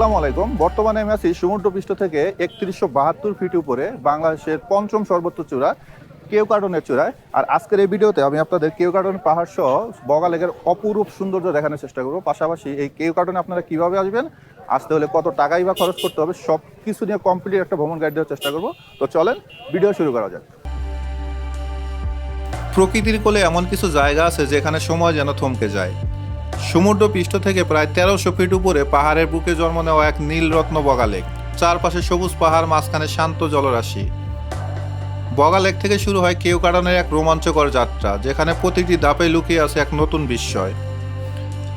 আসসালামু আলাইকুম। বর্তমানে আমি আছি সমুদ্র পৃষ্ঠ থেকে একত্রিশশো বাহাত্তর ফিট উপরে বাংলাদেশের পঞ্চম সর্বোচ্চ চূড়া কেউ কার্টনের চূড়ায়। আর আজকের এই ভিডিওতে আমি আপনাদের কেউ কার্টন পাহাড় সহ বগালেগের অপরূপ সৌন্দর্য দেখানোর চেষ্টা করব। পাশাপাশি এই কেউ কার্টনে আপনারা কীভাবে আসবেন, আসতে হলে কত টাকাই বা খরচ করতে হবে সব কিছু নিয়ে কমপ্লিট একটা ভ্রমণ গাইড দেওয়ার চেষ্টা করব। তো চলেন ভিডিও শুরু করা যাক। প্রকৃতির কোলে এমন কিছু জায়গা আছে যেখানে সময় যেন থমকে যায়। সমুদ্র পৃষ্ঠ থেকে প্রায় তেরোশো ফিট উপরে পাহাড়ের বুকে জন্ম নেওয়া এক নীলরত্ন বগালেক। চারপাশে সবুজ পাহাড়, মাঝখানে শান্ত জলরাশি। বগালেক থেকে শুরু হয় কেউ কারণের এক রোমাঞ্চকর যাত্রা, যেখানে প্রতিটি ধাপে লুকিয়ে আছে এক নতুন বিস্ময়।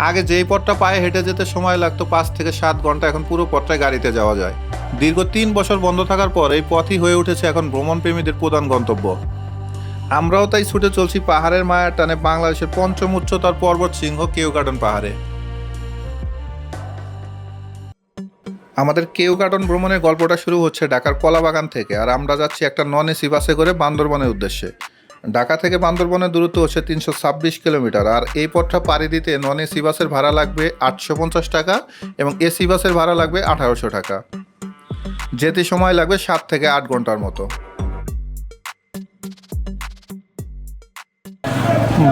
আগে যেই পথটা পায়ে হেঁটে যেতে সময় লাগতো, পাঁচ থেকে সাত ঘণ্টা এখন পুরো পথটায় গাড়িতে যাওয়া যায়। দীর্ঘ তিন বছর বন্ধ থাকার পর এই পথই হয়ে উঠেছে এখন ভ্রমণপ্রেমীদের প্রধান গন্তব্য। আমরাও তাই ছুটে চলছি পাহাড়ের মায়ার টানে বাংলাদেশের পঞ্চম উচ্চতার পর্বত সিংহ কেউ গার্ডেন পাহাড়ে। আমাদের কেউ গার্ডেন ভ্রমণের গল্পটা শুরু হচ্ছে ঢাকার কলাবাগান থেকে আর আমরা যাচ্ছি একটা নন এসি বাসে করে বান্দরবনের উদ্দেশ্যে। ঢাকা থেকে বান্দরবনের দূরত্ব হচ্ছে তিনশো ছাব্বিশ কিলোমিটার আর এই পথটা পাড়ি দিতে নন এসি বাসের ভাড়া লাগবে আটশো পঞ্চাশ টাকা এবং এসি বাসের ভাড়া লাগবে আঠারোশো টাকা। যেতে সময় লাগবে সাত থেকে আট ঘণ্টার মতো।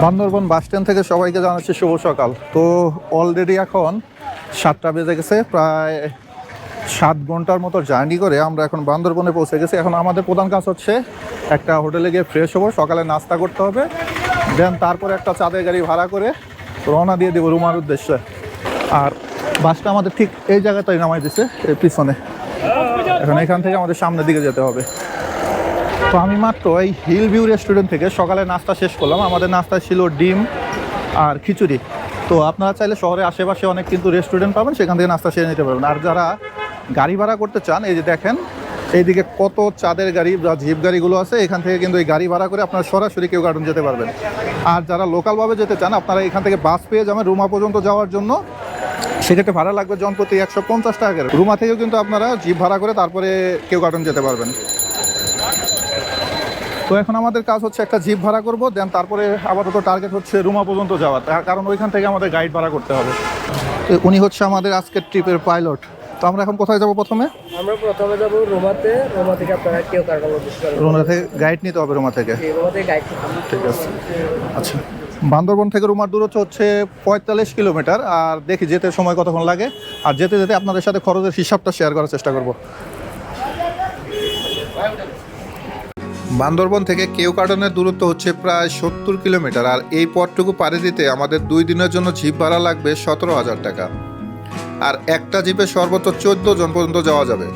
বান্দরবন বাস স্ট্যান্ড থেকে সবাইকে জানাচ্ছি শুভ সকাল। তো অলরেডি এখন সাতটা বেজে গেছে, প্রায় সাত ঘণ্টার মতো জার্নি করে আমরা এখন বান্দরবনে পৌঁছে গেছি। এখন আমাদের প্রধান কাজ হচ্ছে একটা হোটেলে গিয়ে ফ্রেশ হব, সকালে নাস্তা করতে হবে দেন তারপরে একটা চাঁদের গাড়ি ভাড়া করে রওনা দিয়ে দেবো রুমার উদ্দেশ্যে। আর বাসটা আমাদের ঠিক এই জায়গাটাই নামাই এই পিছনে। এখন এখান থেকে আমাদের সামনের দিকে যেতে হবে। তো আমি মাত্র এই হিল ভিউ রেস্টুরেন্ট থেকে সকালে নাস্তা শেষ করলাম। আমাদের নাস্তা ছিল ডিম আর খিচুড়ি। তো আপনারা চাইলে শহরের আশেপাশে অনেক কিন্তু রেস্টুরেন্ট পাবেন, সেখান থেকে নাস্তা সেরে নিতে পারবেন। আর যারা গাড়ি ভাড়া করতে চান, এই যে দেখেন, এইদিকে কত চাঁদের গাড়ি বা জিপ গাড়িগুলো আছে, এখান থেকে কিন্তু এই গাড়ি ভাড়া করে আপনারা সরাসরি কেউ গার্ডেন যেতে পারবেন। আর যারা লোকালভাবে যেতে চান, আপনারা এখান থেকে বাস পেয়ে যাবেন রুমা পর্যন্ত যাওয়ার জন্য। সেক্ষেত্রে ভাড়া লাগবে জনপ্রতি একশো পঞ্চাশ টাকা করে। রুমা থেকেও কিন্তু আপনারা জিপ ভাড়া করে তারপরে কেউ গার্ডেন যেতে পারবেন। তো এখন আমাদের কাজ হচ্ছে একটা জিপ ভাড়া করব দেন তারপরে আপাতত টার্গেট হচ্ছে রুমা পর্যন্ত যাওয়া তার কারণ ওইখান থেকে আমাদের গাইড ভাড়া করতে হবে। তো উনি হচ্ছে আমাদের আজকের ট্রিপের পাইলট তো আমরা এখন কোথায় যাব প্রথমে? আমরা প্রথমে যাব রোমাতে। রোমা থেকে আপনারা কেউ রুমা থেকে গাইড নিতে হবে রুমা থেকে। রোমা থেকে গাইড ঠিক আছে। আচ্ছা। বান্দরবন থেকে রুমার দূরত্ব হচ্ছে পঁয়তাল্লিশ কিলোমিটার আর দেখি যেতে সময় কতক্ষণ লাগে। আর যেতে যেতে আপনাদের সাথে খরচের হিসাবটা শেয়ার করার চেষ্টা করব। বান্দরবন থেকে কেউ কার্টনের দূরত্ব হচ্ছে প্রায় সত্তর কিলোমিটার আর এই পথটুকু পাড়ি দিতে আমাদের দুই দিনের জন্য জিপ ভাড়া লাগবে সতেরো হাজার টাকা। আর একটা জিপে সর্বোচ্চ চোদ্দ জন পর্যন্ত যাওয়া যাবে।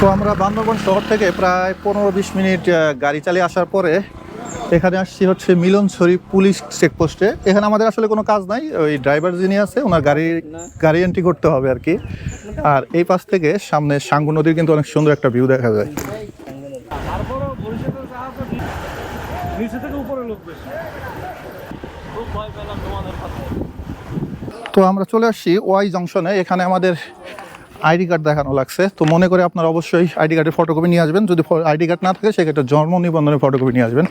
তো আমরা বান্দরবন শহর থেকে প্রায় পনেরো বিশ মিনিট গাড়ি চালিয়ে আসার পরে এখানে আসছি হচ্ছে মিলন শরীফ পুলিশ চেকপোস্টে। এখানে আমাদের আসলে কোনো কাজ নাই ওই ড্রাইভার যিনি আছে ওনার গাড়ি গাড়ি এন্ট্রি করতে হবে আর কি। আর এই পাশ থেকে সামনে সাঙ্গু নদীর কিন্তু অনেক সুন্দর একটা ভিউ দেখা যায় নিচে থেকে উপরে লোক বেশি খুব ভয় পেলাম তোমাদের সাথে তো আমরা চলে আসছি ওয়াই জংশনে। এখানে আমাদের আইডি কার্ড দেখানো লাগছে। তো মনে করে আপনারা অবশ্যই আইডি কার্ডের ফটোকপি নিয়ে আসবেন। যদি আইডি কার্ড না থাকে, সেক্ষেত্রে জন্ম নিবন্ধনের ফটোকপি নিয়ে আসবেন।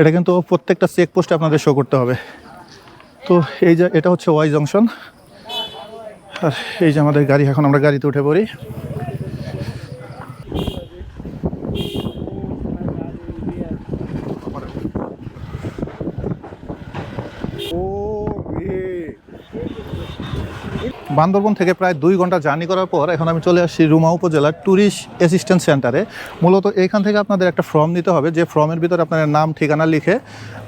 এটা কিন্তু প্রত্যেকটা চেক পোস্টে আপনাদের শো করতে হবে। তো এই যে, এটা হচ্ছে ওয়াই জংশন। আর এই যে আমাদের গাড়ি, এখন আমরা গাড়িতে উঠে পড়ি। বান্দরবন থেকে প্রায় দুই ঘণ্টা জার্নি করার পর এখন আমি চলে আসছি রুমা উপজেলার ট্যুরিস্ট অ্যাসিস্ট্যান্ট সেন্টারে। মূলত এখান থেকে আপনাদের একটা ফর্ম নিতে হবে। যে ফর্মের ভিতরে আপনার নাম, ঠিকানা লিখে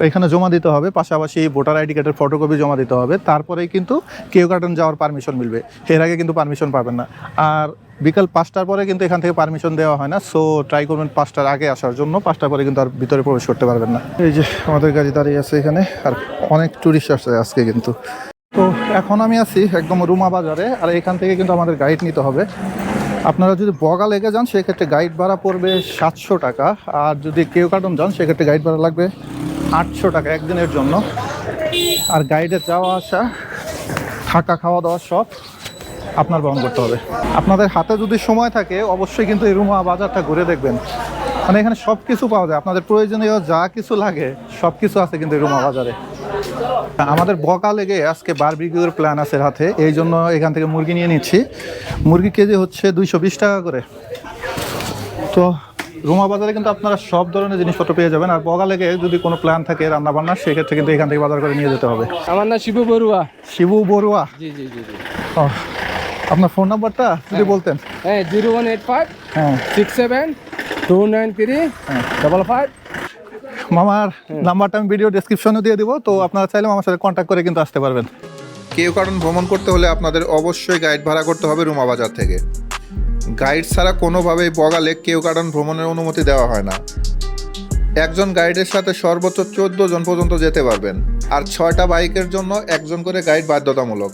এখানে জমা দিতে হবে। পাশাপাশি ভোটার আইডি কার্ডের ফটোকপি জমা দিতে হবে। তারপরেই কিন্তু কেউ গার্ডেন যাওয়ার পারমিশন মিলবে। এর আগে কিন্তু পারমিশন পাবেন না। আর বিকাল পাঁচটার পরে কিন্তু এখান থেকে পারমিশন দেওয়া হয় না। সো ট্রাই করবেন পাঁচটার আগে আসার জন্য। পাঁচটার পরে কিন্তু আর ভিতরে প্রবেশ করতে পারবেন না। এই যে আমাদের গাড়ি দাঁড়িয়ে আছে এখানে। আর অনেক ট্যুরিস্ট আসছে আজকে কিন্তু। তো এখন আমি আছি একদম রুমা বাজারে, আর এখান থেকে কিন্তু আমাদের গাইড নিতে হবে। আপনারা যদি বগা লেগে যান, সেক্ষেত্রে গাইড ভাড়া পড়বে সাতশো টাকা, আর যদি কেউ কার্টন যান, সেক্ষেত্রে গাইড ভাড়া লাগবে আটশো টাকা একদিনের জন্য। আর গাইডে যাওয়া আসা, থাকা খাওয়া দাওয়া সব আপনার বহন করতে হবে। আপনাদের হাতে যদি সময় থাকে, অবশ্যই কিন্তু এই রুমা বাজারটা ঘুরে দেখবেন। মানে এখানে সব কিছু পাওয়া যায়। আপনাদের প্রয়োজনীয় যা কিছু লাগে সব কিছু আছে কিন্তু এই রুমা বাজারে। আমাদের বকা লেগে আজকে বারবিকিউর প্ল্যান আছে রাতে এই জন্য এখান থেকে মুরগি নিয়ে নিচ্ছি। মুরগি কেজি হচ্ছে দুইশো বিশ টাকা করে। তো রুমা বাজারে কিন্তু আপনারা সব ধরনের জিনিসপত্র পেয়ে যাবেন আর বগা লেগে যদি কোনো প্ল্যান থাকে রান্না বান্না সেক্ষেত্রে কিন্তু এখান থেকে বাজার করে নিয়ে যেতে হবে। আমার নাম শিবু বড়ুয়া। শিবু বড়ুয়া? জি জি জি জি। ও, আপনার ফোন নাম্বারটা যদি বলতেন। হ্যাঁ জিরো ওয়ান এইট ফাইভ হ্যাঁ। Six seven two nine three double five মামার নাম্বারটা আমি ভিডিও ডেসক্রিপশনে দিয়ে দিব তো আপনারা চাইলে আমার সাথে কন্ট্যাক্ট করে কিন্তু আসতে পারবেন। কেউ কারণ ভ্রমণ করতে হলে আপনাদের অবশ্যই গাইড ভাড়া করতে হবে রুমা বাজার থেকে। গাইড ছাড়া কোনোভাবেই বগালে কেউ কারণ ভ্রমণের অনুমতি দেওয়া হয় না। একজন গাইডের সাথে সর্বোচ্চ চোদ্দ জন পর্যন্ত যেতে পারবেন আর ছয়টা বাইকের জন্য একজন করে গাইড বাধ্যতামূলক।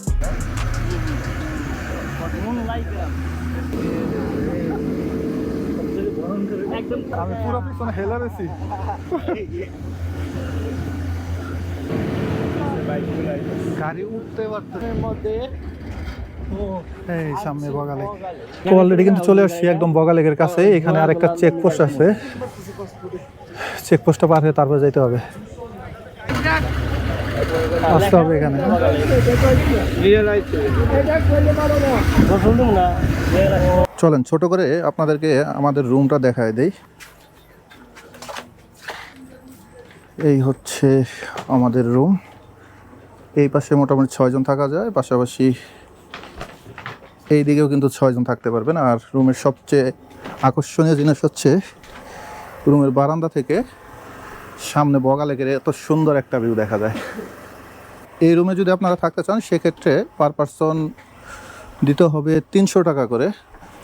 এই সামনে বগালে তো অলরেডি কিন্তু চলে আসছি একদম বগালেগের কাছে। এখানে আরেকটা চেকপোস্ট আছে। চেকপোস্টটা পার হয়ে তারপর যেতে হবে। আসতে হবে এখানে। চলেন, ছোট করে আপনাদেরকে আমাদের রুমটা দেখায় দেই। এই হচ্ছে আমাদের রুম এই পাশে মোটামুটি ছয়জন থাকা যায়, পাশাপাশি এই দিকেও কিন্তু ছয়জন থাকতে পারবেন। আর রুমের সবচেয়ে আকর্ষণীয় জিনিস হচ্ছে রুমের বারান্দা থেকে সামনে বগালেকের এত সুন্দর একটা ভিউ দেখা যায়। এই রুমে যদি আপনারা থাকতে চান, সেক্ষেত্রে পার পারসন দিতে হবে তিনশো টাকা করে।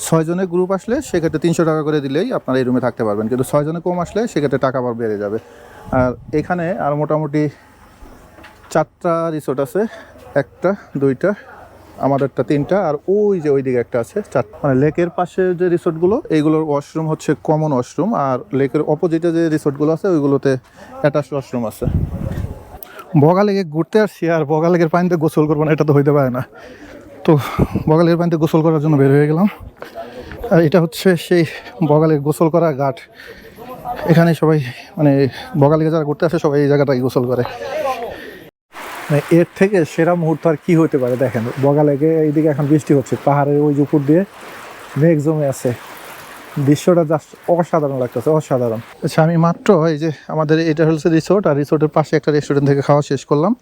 ছয়জনের গ্রুপ আসলে সেক্ষেত্রে তিনশো টাকা করে দিলেই আপনারা এই রুমে থাকতে পারবেন। কিন্তু ছয়জনে কম আসলে সেক্ষেত্রে টাকা আবার বেড়ে যাবে। আর এখানে আর মোটামুটি চারটা রিসোর্ট আছে, একটা, দুইটা, আমাদেরটা তিনটা, আর ওই যে ওইদিকে একটা আছে, চার মানে লেকের পাশে যে রিসোর্টগুলো এইগুলোর ওয়াশরুম হচ্ছে কমন ওয়াশরুম আর লেকের অপোজিটে যে রিসোর্টগুলো আছে, ওইগুলোতে অ্যাটাচ ওয়াশরুম আছে। বগা লেগে ঘুরতে আসছি, আর বগা লেগের পানিতে গোসল করব না, এটা তো হইতে পারে না। তো বগালের পানিতে গোসল করার জন্য বের হয়ে গেলাম। আর এটা হচ্ছে সেই বগালের গোসল করা ঘাট। এখানে সবাই মানে বগালেগে যারা ঘুরতে আসে, সবাই এই জায়গাটায় গোসল করে। মানে এর থেকে সেরা মুহূর্ত আর কি হতে পারে দেখেন বগালেগে এইদিকে এখন বৃষ্টি হচ্ছে, পাহাড়ের ওই উপর দিয়ে মেঘ জমে আছে। দৃশ্যটা জাস্ট অসাধারণ লাগতেছে, অসাধারণ। আচ্ছা আমি মাত্র এই যে আমাদের এটা হচ্ছে রিসোর্ট আর রিসোর্টের পাশে একটা রেস্টুরেন্ট থেকে খাওয়া শেষ করলাম।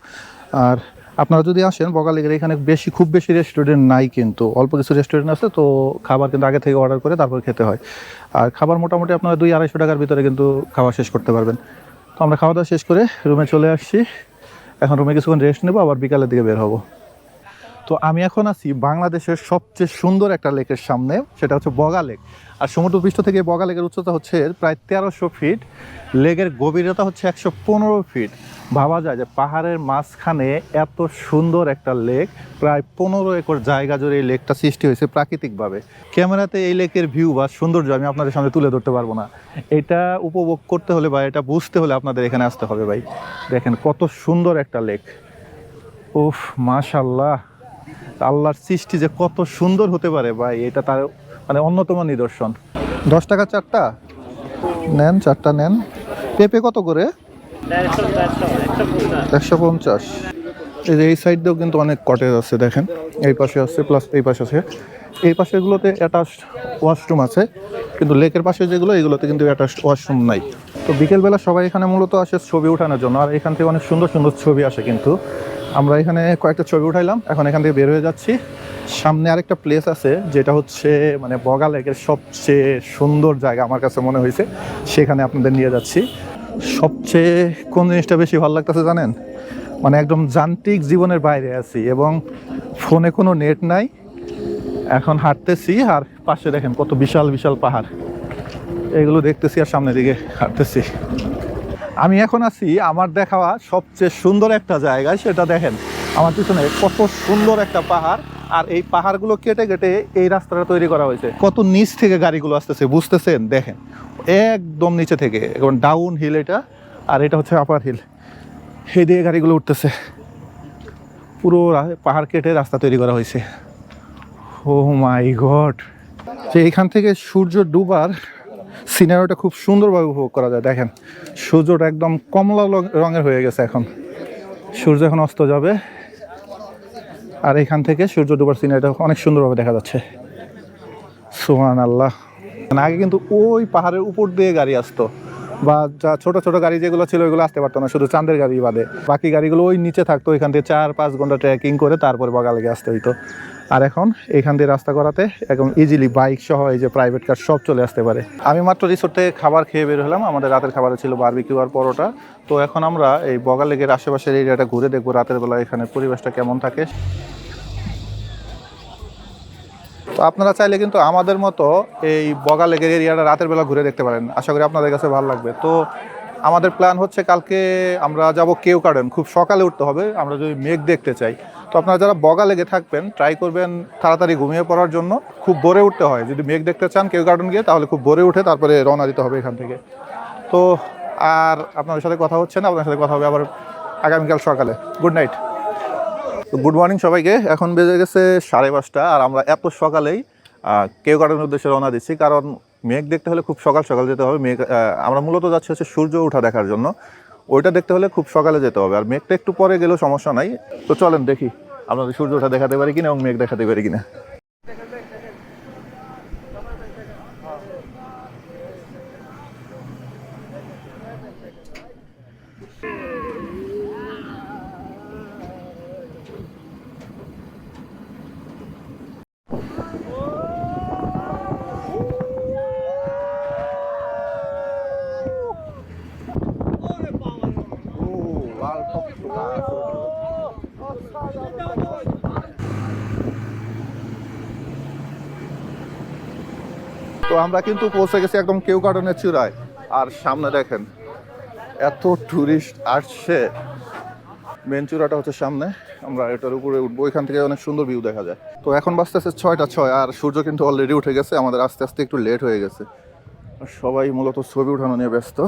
আর আপনারা যদি আসেন বগালেগের এখানে বেশি, খুব বেশি রেস্টুরেন্ট নাই কিন্তু। অল্প কিছু রেস্টুরেন্ট আছে তো খাবার কিন্তু আগে থেকে অর্ডার করে তারপর খেতে হয়। আর খাবার মোটামুটি আপনারা দুই আড়াইশো টাকার ভিতরে কিন্তু খাওয়া শেষ করতে পারবেন। তো আমরা খাওয়া দাওয়া শেষ করে রুমে চলে আসছি। এখন রুমে কিছুক্ষণ রেস্ট নেব, আবার বিকালের দিকে বের হব। তো আমি এখন আছি বাংলাদেশের সবচেয়ে সুন্দর একটা লেকের সামনে, সেটা হচ্ছে বগা লেক। আর সমুদ্রপৃষ্ঠ থেকে বগা লেকের উচ্চতা হচ্ছে প্রায় তেরোশো ফিট লেকের গভীরতা হচ্ছে একশো পনেরো ফিট ভাবা যায় যে পাহাড়ের মাঝখানে এত সুন্দর একটা লেক, প্রায় পনেরো একর জায়গা জুড়ে এই লেকটা সৃষ্টি হয়েছে প্রাকৃতিকভাবে। ক্যামেরাতে এই লেকের ভিউ বা সৌন্দর্য আমি আপনাদের সামনে তুলে ধরতে পারব না। এটা উপভোগ করতে হলে বা এটা বুঝতে হলে আপনাদের এখানে আসতে হবে ভাই। দেখেন কত সুন্দর একটা লেক। উফ মাশাল্লাহ আল্লাহর সৃষ্টি যে কত সুন্দর হতে পারে ভাই, এটা তার মানে অন্যতম নিদর্শন। দশ টাকা চারটা? নেন চারটা নেন। পেঁপে কত করে? একশো পঞ্চাশ। এই যে এই সাইড দিয়েও কিন্তু অনেক কটেজ আছে, দেখেন। এই পাশে আছে প্লাস এই পাশে আছে। এই পাশেগুলোতে অ্যাটাচ ওয়াশরুম আছে, কিন্তু লেকের পাশে যেগুলো, এগুলোতে কিন্তু অ্যাটাচ ওয়াশরুম নাই। তো বিকেলবেলা সবাই এখানে মূলত আসে ছবি ওঠানোর জন্য, আর এখান থেকে অনেক সুন্দর সুন্দর ছবি আসে কিন্তু। আমরা এখানে কয়েকটা ছবি উঠাইলাম, এখন এখান থেকে বের হয়ে যাচ্ছি। সামনে আরেকটা প্লেস আছে, যেটা হচ্ছে মানে বগা লেকের সবচেয়ে সুন্দর জায়গা আমার কাছে মনে হয়েছে, সেখানে আপনাদের নিয়ে যাচ্ছি। সবচেয়ে কোন জিনিসটা বেশি ভালো লাগতেছে জানেন? মানে একদম যান্ত্রিক জীবনের বাইরে আছি এবং ফোনে কোনো নেট নাই। এখন হাঁটতেছি আর পাশে দেখেন কত বিশাল বিশাল পাহাড়। এগুলো দেখতেছি আর সামনের দিকে হাঁটতেছি। আমি এখন আছি আমার দেখাওয়া সবচেয়ে সুন্দর একটা জায়গায়, সেটা দেখেন। আমার পিছনে কত সুন্দর একটা পাহাড় আর এই পাহাড়গুলো কেটে কেটে এই রাস্তাটা তৈরি করা হয়েছে। কত নিচ থেকে গাড়িগুলো আসতেছে, বুঝতেছেন? দেখেন একদম নিচে থেকে, এখন ডাউন হিল এটা, আর এটা হচ্ছে আপার হিল সেই দিকে গাড়িগুলো উঠতেছে। পুরো পাহাড় কেটে রাস্তা তৈরি করা হয়েছে। ও মাই গড যে এখান থেকে সূর্য ডুবার সিনারিটা খুব সুন্দরভাবে উপভোগ করা যায়। দেখেন, সূর্যটা একদম কমলা রঙের হয়ে গেছে এখন। সূর্য এখন অস্ত যাবে। আর এখান থেকে সূর্য ডুবার সিনারিটা অনেক সুন্দরভাবে দেখা যাচ্ছে। সুমান আল্লাহ আগে কিন্তু ওই পাহাড়ের উপর দিয়ে গাড়ি আসতো। বা যা ছোট ছোট গাড়ি যেগুলো ছিল ওইগুলো আসতে পারতো না, শুধু চাঁদের গাড়ি বাদে। বাকি গাড়িগুলো ওই নিচে থাকতো, ওইখান থেকে চার পাঁচ ঘণ্টা ট্রেকিং করে তারপরে বগালেগে আসতে হইতো। আর এখন এখান দিয়ে রাস্তা করাতে একদম ইজিলি বাইক সহ এই যে প্রাইভেট কার সব চলে আসতে পারে। আমি মাত্র রিসোর্ট থেকে খাবার খেয়ে বের হলাম, আমাদের রাতের খাবারে ছিল বারবিকিউ আর পরোটা। তো এখন আমরা এই বগালেগের আশেপাশের এরিয়াটা ঘুরে দেখব রাতের বেলা এখানে পরিবেশটা কেমন থাকে। আপনারা চাইলে কিন্তু আমাদের মতো এই বগা বগালেগের এরিয়াটা রাতের বেলা ঘুরে দেখতে পারেন। আশা করি আপনাদের কাছে ভালো লাগবে। তো আমাদের প্ল্যান হচ্ছে কালকে আমরা যাব কেউ গার্ডেন খুব সকালে উঠতে হবে, আমরা যদি মেঘ দেখতে চাই। তো আপনারা যারা বগা লেগে থাকবেন ট্রাই করবেন তাড়াতাড়ি ঘুমিয়ে পড়ার জন্য। খুব ভোরে উঠতে হয়। যদি মেঘ দেখতে চান কেউ গার্ডেন গিয়ে, তাহলে খুব ভোরে উঠে তারপরে রওনা দিতে হবে এখান থেকে। তো আর আপনাদের সাথে কথা হচ্ছে না আপনার সাথে কথা হবে আবার আগামীকাল সকালে। গুড নাইট গুড মর্নিং সবাইকে। এখন বেজে গেছে সাড়ে পাঁচটা আর আমরা এত সকালেই কেউ কাটানোর উদ্দেশ্যে রওনা দিচ্ছি। কারণ মেঘ দেখতে হলে খুব সকাল সকাল যেতে হবে। মেঘ আমরা মূলত যাচ্ছি হচ্ছে সূর্য ওঠা দেখার জন্য। ওইটা দেখতে হলে খুব সকালে যেতে হবে। আর মেঘটা একটু পরে গেলেও সমস্যা নাই। তো চলেন দেখি আপনাদের সূর্য ওঠা দেখাতে পারি কিনা এবং মেঘ দেখাতে পারি কিনা। তো আমরা কিন্তু পৌঁছে গেছি একদম কেউ কাটনের চূড়ায়। আর সামনে দেখেন, এত ট্যুরিস্ট আসছে। মেন চূড়াটা হচ্ছে সামনে। আমরা এটার উপরে উঠবো, ওইখান থেকে অনেক সুন্দর ভিউ দেখা যায়। তো এখন বাজতেছে ছয়টা ছয়, আর সূর্য কিন্তু অলরেডি উঠে গেছে। আমাদের আস্তে আস্তে একটু লেট হয়ে গেছে। সবাই মূলত ছবি উঠানো নিয়ে ব্যস্ত।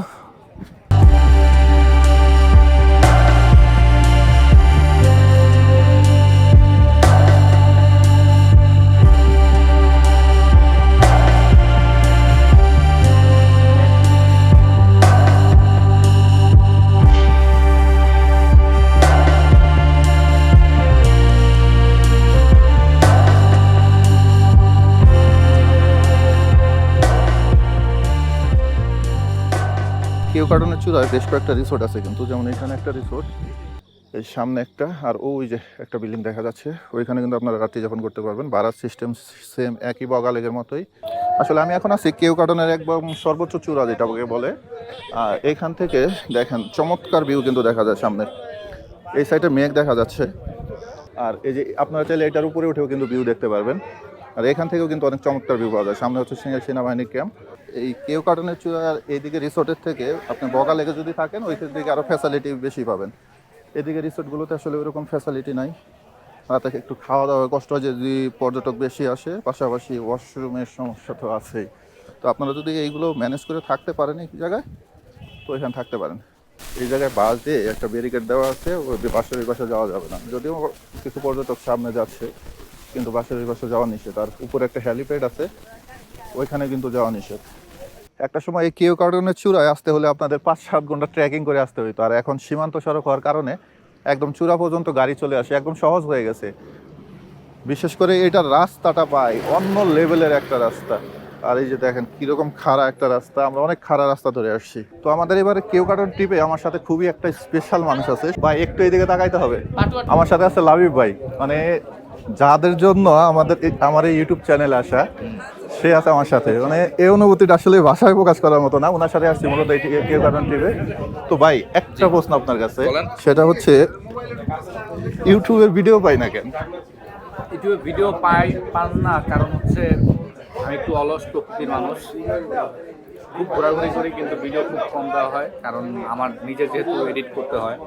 কেউ কার্টনের চূড়ায় বেশ কয়েকটা রিসোর্ট আছে কিন্তু, যেমন এখানে একটা রিসোর্ট এই সামনে একটা, আর ওই যে একটা বিল্ডিং দেখা যাচ্ছে, ওইখানে কিন্তু আপনারা রাত্রি যাপন করতে পারবেন। ভাড়ার সিস্টেম সেম একই বগালেগের মতোই। আসলে আমি এখন আছি কেউ কার্টনের একদম সর্বোচ্চ চূড়া, যেটাকে বলে। আর এখান থেকে দেখেন, চমৎকার ভিউ কিন্তু দেখা যায় সামনে। এই সাইডে মেঘ দেখা যাচ্ছে। আর এই যে আপনারা চাইলে এটার উপরে উঠেও কিন্তু ভিউ দেখতে পারবেন। আর এখান থেকেও কিন্তু অনেক চমৎকার ভিউ পাওয়া যায়। সামনে হচ্ছে সিনিয়র সেনাবাহিনী ক্যাম্প এই কেউ কার্টনের চূড়ার এইদিকে রিসোর্টের থেকে আপনি বগা লেগে যদি থাকেন, ওই দিকে আরও ফ্যাসিলিটি বেশি পাবেন। এদিকে রিসোর্টগুলোতে আসলে ওইরকম ফ্যাসিলিটি নাই। রাতে একটু খাওয়া দাওয়া কষ্ট হয় যদি পর্যটক বেশি আসে, পাশাপাশি ওয়াশরুমের সমস্যা তো আছেই। তো আপনারা যদি এইগুলো ম্যানেজ করে থাকতে পারেন এই জায়গায়, তো এখানে থাকতে পারেন। এই জায়গায় বাস দিয়ে একটা ব্যারিকেড দেওয়া আছে, ওই বাসের ওই পাশে যাওয়া যাবে না। যদিও কিছু পর্যটক সামনে যাচ্ছে কিন্তু বাসের ওই পাশে যাওয়া নিষেধ। আর উপরে একটা হ্যালিপ্যাড আছে ওইখানে কিন্তু যাওয়া নিষেধ। একটা সময় এই কেউ কার্টনের চূড়ায় আসতে হলে আপনাদের পাঁচ সাত ঘণ্টা ট্রেকিং করে আসতে হইতো। আর এখন সীমান্ত সড়ক হওয়ার কারণে একদম চূড়া পর্যন্ত গাড়ি চলে আসে একদম সহজ হয়ে গেছে। বিশেষ করে এটা রাস্তাটা পাই অন্য লেভেলের একটা রাস্তা। আর এই যে দেখেন কীরকম খাড়া একটা রাস্তা আমরা অনেক খাড়া রাস্তা ধরে আসছি। তো আমাদের এবারে কেউ কার্টন ট্রিপে আমার সাথে খুবই একটা স্পেশাল মানুষ আছে। ভাই একটু এইদিকে তাকাইতে হবে। আমার সাথে আছে লাবিব ভাই। মানে যাদের জন্য আমাদের এই- আমার এই ইউটিউব চ্যানেলে আসা সে আছে আমার সাথে। মানে এই অনুভূতিটা আসলে ভাষায় প্রকাশ করার মতো না। ওনার সাথে আসছি মূলত কেউ কারণ ট্রিপে তো ভাই একটা প্রশ্ন আপনার কাছে। সেটা হচ্ছে ইউটিউবের ভিডিও পাই না কেন? ইউটিউবে ভিডিও পাই পান না। কারণ হচ্ছে আমি একটু অলস প্রকৃতির মানুষ। খুব ঘোরাঘুরি করি কিন্তু ভিডিও খুব কম দেওয়া হয় কারণ আমার নিজের যেহেতু এডিট করতে হয়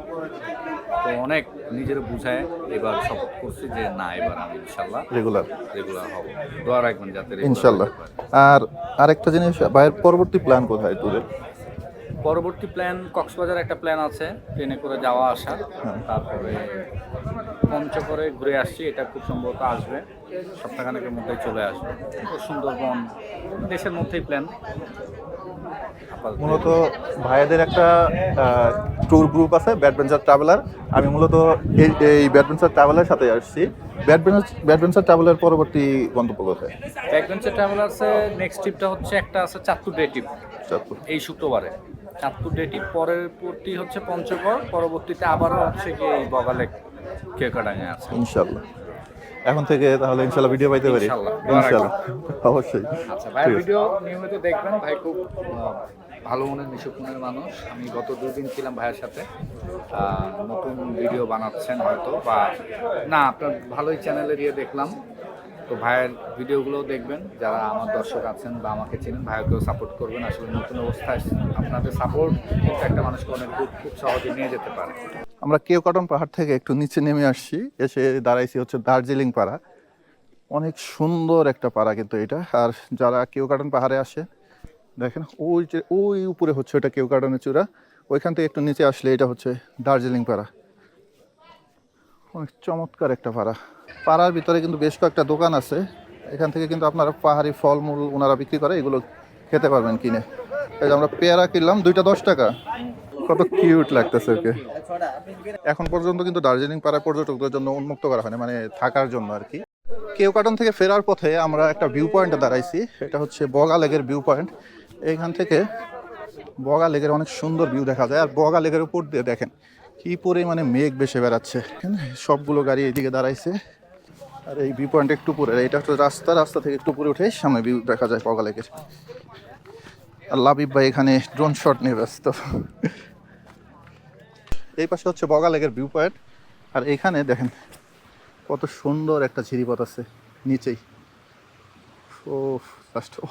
তো অনেক নিজের বুঝায় এবার সব করছি যে না এবার আমি ইনশাল্লাহ রেগুলার রেগুলার হব। দোয়া রাখবেন যাতে ইনশাল্লাহ। আর আরেকটা জিনিস ভাইয়ের পরবর্তী প্ল্যান কোথায় ট্যুরের পরবর্তী প্ল্যান কক্সবাজার একটা প্ল্যান আছে ট্রেনে করে যাওয়া আসা। তারপরে পঞ্চগড়ে ঘুরে আসছি এটা খুব সম্ভবত আসবে। সপ্তাহখানেকের মধ্যেই চলে আসবে। সুন্দরবন দেশের মধ্যেই প্ল্যান। মূলত ভাইয়াদের একটা ট্যুর গ্রুপ আছে ব্যাডভেঞ্চার ট্রাভেলার আমি মূলত এই এই ব্যাডভেঞ্চার ট্রাভেলার সাথে আসছি। ব্যাডভেঞ্চার ট্রাভেলার পরবর্তী গন্তব্য কোথায়? ব্যাডভেঞ্চার ট্রাভেলার্সে নেক্সট ট্রিপটা হচ্ছে একটা আছে চাঁদপুর ডে ট্রিপ চাঁদপুর। এই শুক্রবারে। চাঁদপুর ডে ট্রিপ পরের পরটি হচ্ছে পঞ্চগড় পরবর্তীতে আবারও হচ্ছে কি বগালে কেকাডাঙে আছে। ইনশাল্লাহ এখন থেকে তাহলে ইনশাল্লাহ ভিডিও পাইতে পারি। ইনশাল্লাহ। অবশ্যই। আচ্ছা ভাই ভিডিও নিয়মিত দেখবেন। ভাই খুব ভালো মনের মনের মানুষ। আমি গত দুদিন ছিলাম ভাইয়ের সাথে। নতুন ভিডিও বানাচ্ছেন হয়তো বা না আপনার ভালোই চ্যানেলের ইয়ে দেখলাম। তো ভাইয়ের ভিডিওগুলো দেখবেন, যারা আমার দর্শক আছেন বা আমাকে চেনেন ভাইকেও সাপোর্ট করবেন। আসলে নতুন অবস্থায় আপনাদের সাপোর্ট কিন্তু একটা মানুষকে অনেক দূর খুব সহজে নিয়ে যেতে পারে। আমরা কেউ কটন পাহাড় থেকে একটু নিচে নেমে আসছি, এসে দাঁড়াইছি হচ্ছে দার্জিলিং পাড়া। অনেক সুন্দর একটা পাড়া কিন্তু এটা। আর যারা কেউ কাটন পাহাড়ে আসে, দেখেন ওই যে, ওই উপরে হচ্ছে ওটা কেউ কাটনের চূড়া। ওইখান থেকে একটু নিচে আসলে এটা হচ্ছে দার্জিলিং পাড়া। অনেক চমৎকার একটা পাড়া। পাড়ার ভিতরে কিন্তু বেশ কয়েকটা দোকান আছে। এখান থেকে কিন্তু আপনারা পাহাড়ি ফলমূল ওনারা বিক্রি করে এগুলো খেতে পারবেন কিনে। এই যে আমরা পেয়ারা কিনলাম, দুইটা দশ টাকা। কত কিউট লাগতেছে ওকে। এখন পর্যন্ত কিন্তু দার্জিলিং পাড়ায় পর্যটকদের জন্য উন্মুক্ত করা হয়নি মানে থাকার জন্য আর কি। কেওকাটন থেকে ফেরার পথে আমরা একটা ভিউ পয়েন্টে দাঁড়াইছি, এটা হচ্ছে বগা লেগের ভিউ পয়েন্ট এইখান থেকে বগা লেগের অনেক সুন্দর ভিউ দেখা যায়, আর বগা লেগের উপর দিয়ে দেখেন কি পরিমাণে মেঘ বেশে বেড়াচ্ছে। সবগুলো গাড়ি এইদিকে দাঁড়াইছে। আর এই ভিউ পয়েন্ট একটু পরে এটা হচ্ছে রাস্তা রাস্তা থেকে একটু উপরে উঠে সামনে ভিউ দেখা যায় বগা লেগের আর লাবিব ভাই এখানে ড্রোন শট নিয়ে ব্যস্ত। এই পাশে হচ্ছে বগা লেগের ভিউ পয়েন্ট। আর এখানে দেখেন, কত সুন্দর একটা ঝিরিপথ আছে নিচেই। ও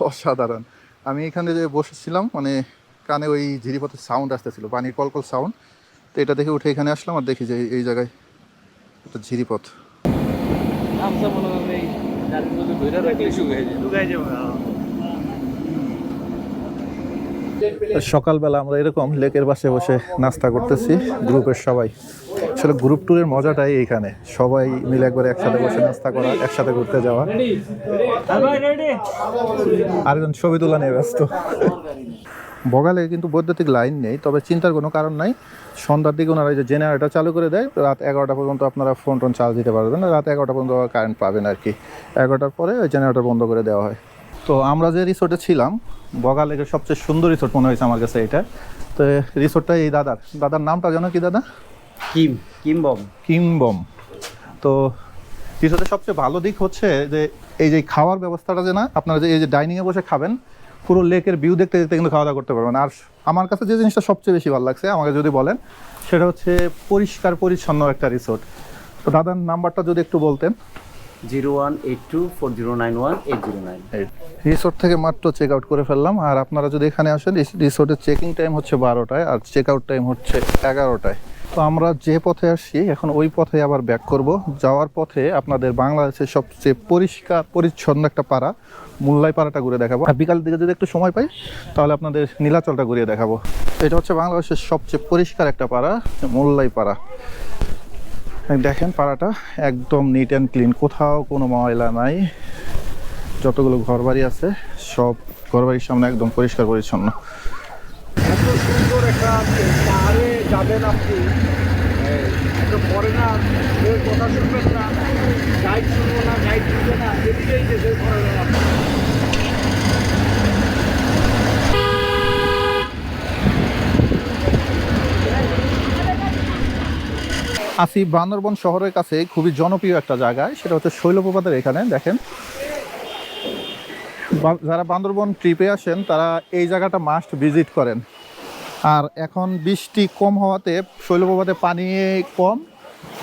অসাধারণ। আমি এখানে যে বসেছিলাম মানে কানে ওই ঝিরিপথের সাউন্ড আসতেছিল, পানির কলকল সাউন্ড তো এটা দেখে উঠে এখানে আসলাম আর দেখি যে এই জায়গায় একটা ঝিরিপথ। মনে হয় এই ডালগুলো ধরে রাখলে শুকিয়ে যায়। শুকায় যাবে সকালবেলা আমরা এরকম লেকের পাশে বসে নাস্তা করতেছি গ্রুপের সবাই। আসলে গ্রুপ ট্যুরের মজাটাই এখানে সবাই মিলে একবার একসাথে বসে নাস্তা করা একসাথে ঘুরতে যাওয়া। আরেকজন ছবি তোলা নিয়ে ব্যস্ত। বগালে কিন্তু বৈদ্যুতিক লাইন নেই তবে চিন্তার কোনো কারণ নাই। সন্ধ্যার দিকে ওনারা এই যে জেনারেটর চালু করে দেয় রাত এগারোটা পর্যন্ত আপনারা ফোন টোন চার্জ দিতে পারবেন রাত এগারোটা পর্যন্ত কারেন্ট পাবেন আর কি। এগারোটার পরে ওই জেনারেটর বন্ধ করে দেওয়া হয়। তো আমরা যে রিসোর্টে ছিলাম বগালেকের সবচেয়ে সুন্দর রিসোর্ট মনে হয়েছে আমার কাছে এটা। তো রিসোর্টটা এই দাদার। দাদার নামটা জানো কি দাদা? কিম কিমবম। কিমবম। তো রিসোর্টের সবচেয়ে ভালো দিক হচ্ছে যে এই যে খাওয়ার ব্যবস্থাটা যে না আপনারা যে এই যে ডাইনিংয়ে বসে খাবেন পুরো লেকের ভিউ দেখতে দেখতে কিন্তু খাওয়া দাওয়া করতে পারবেন আর আমার কাছে যে জিনিসটা সবচেয়ে বেশি ভালো লাগছে আমাকে যদি বলেন সেটা হচ্ছে পরিষ্কার পরিচ্ছন্ন একটা রিসোর্ট তো দাদার নাম্বারটা যদি একটু বলতেন। Zero one eight two four zero nine one eight zero nine. Resort থেকে মাত্র চেক আউট করে ফেললাম। আর আপনারা যদি এখানে আসেন রিসোর্টের চেকিং টাইম হচ্ছে বারোটায় আর চেক আউট টাইম হচ্ছে এগারোটায়। তো আমরা যে পথে আসছি এখন ওই পথে আবার ব্যাক করব। যাওয়ার পথে আপনাদের বাংলাদেশের সবচেয়ে পরিষ্কার পরিচ্ছন্ন একটা পাড়া। মুল্লাই পাড়াটা ঘুরে দেখাবো। আর বিকাল দিকে যদি একটু সময় পাই, তাহলে আপনাদের নীলাচলটা ঘুরিয়ে দেখাবো। এটা হচ্ছে বাংলাদেশের সবচেয়ে পরিষ্কার একটা পাড়া মুল্লাই পাড়া দেখেন পাড়াটা একদম নিট অ্যান্ড ক্লিন কোথাও কোনো ময়লা নাই। যতগুলো ঘরবাড়ি আছে, সব ঘরবাড়ির সামনে একদম পরিষ্কার পরিচ্ছন্ন। না আসি বান্দরবন শহরের কাছে, খুবই জনপ্রিয় একটা জায়গায়, সেটা হচ্ছে শৈলপ্রপাতের এখানে, দেখেন। যারা বান্দরবন ট্রিপে আসেন, তারা এই জায়গাটা মাস্ট ভিজিট করেন। আর এখন বৃষ্টি কম হওয়াতে শৈলপ্রপাতে পানি কম,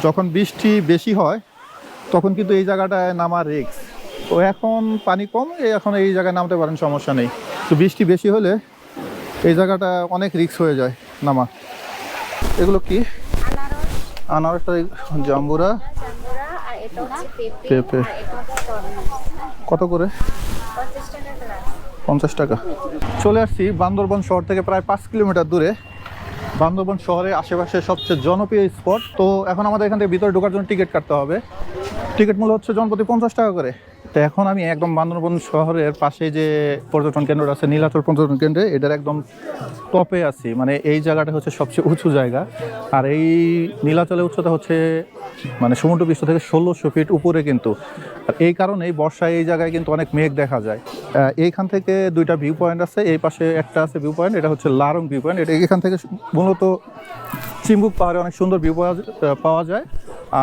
যখন বৃষ্টি বেশি হয়, তখন কিন্তু এই জায়গাটায় নামার রিক্স তো এখন পানি কম এখন এই জায়গায় নামতে পারেন, সমস্যা নেই। তো বৃষ্টি বেশি হলে এই জায়গাটা অনেক রিক্স হয়ে যায় নামা। এগুলো কি? আনারসটা জাম্বুরা। পেঁপে কত করে? পঞ্চাশ টাকা চলে আসছি বান্দরবন শহর থেকে প্রায় পাঁচ কিলোমিটার দূরে। বান্দরবন শহরে আশেপাশে সবচেয়ে জনপ্রিয় স্পট তো এখন আমাদের এখান থেকে ভিতরে ঢোকার জন্য টিকিট কাটতে হবে। টিকিট মূল্য হচ্ছে জনপ্রতি পঞ্চাশ টাকা করে। তো এখন আমি একদম বান্দরবন শহরের পাশে যে পর্যটন কেন্দ্র আছে, নীলাচল পর্যটন কেন্দ্রে, এটার একদম টপে আছি। মানে এই জায়গাটা হচ্ছে সবচেয়ে উঁচু জায়গা। আর এই নীলাচলের উচ্চতা হচ্ছে মানে সমুদ্র পৃষ্ঠ থেকে ষোলোশো ফিট উপরে কিন্তু। আর এই কারণে বর্ষায় এই জায়গায় কিন্তু অনেক মেঘ দেখা যায়। এইখান থেকে দুইটা ভিউ পয়েন্ট আছে, এই পাশে একটা আছে ভিউ পয়েন্ট এটা হচ্ছে লারং ভিউ পয়েন্ট এটা এখান থেকে মূলত চিম্বুক পাহাড়ে অনেক সুন্দর ভিউ পাওয়া যায়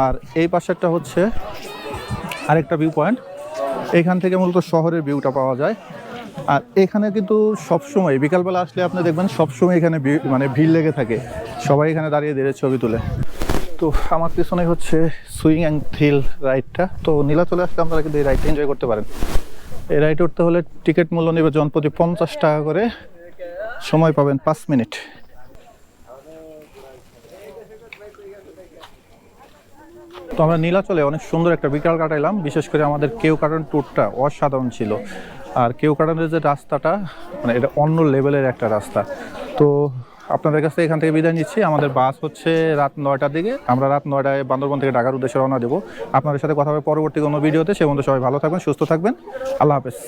আর এই পাশেরটা হচ্ছে আরেকটা ভিউ পয়েন্ট এখান থেকে মূলত শহরের ভিউটা পাওয়া যায়। আর এখানে কিন্তু সবসময়, বিকালবেলা আসলে আপনি দেখবেন সবসময় এখানে মানে ভিড় লেগে থাকে। সবাই এখানে দাঁড়িয়ে দাঁড়িয়ে ছবি তুলে। তো আমার পিছনে হচ্ছে সুইং অ্যান্ড থ্রিল রাইডটা তো নীলাচলে আসলে আপনারা কিন্তু এই রাইডটা এনজয় করতে পারেন। এই রাইড উঠতে হলে টিকিট মূল্য নেবে জনপ্রতি পঞ্চাশ টাকা করে। সময় পাবেন পাঁচ মিনিট। তো আমরা নীলাচলে অনেক সুন্দর একটা বিকাল কাটাইলাম। বিশেষ করে আমাদের কেউ কাটান ট্যুরটা অসাধারণ ছিল। আর কেউ কাটানের যে রাস্তাটা মানে এটা অন্য লেভেলের একটা রাস্তা। তো আপনাদের কাছে এখান থেকে বিদায় নিচ্ছি। আমাদের বাস হচ্ছে রাত নয়টার দিকে। আমরা রাত নয়টায় বান্দরবন থেকে ঢাকার উদ্দেশ্যে রওনা দেবো। আপনাদের সাথে কথা হবে পরবর্তী কোনো ভিডিওতে। সে বন্ধু সবাই ভালো থাকবেন, সুস্থ থাকবেন। আল্লাহ হাফেজ।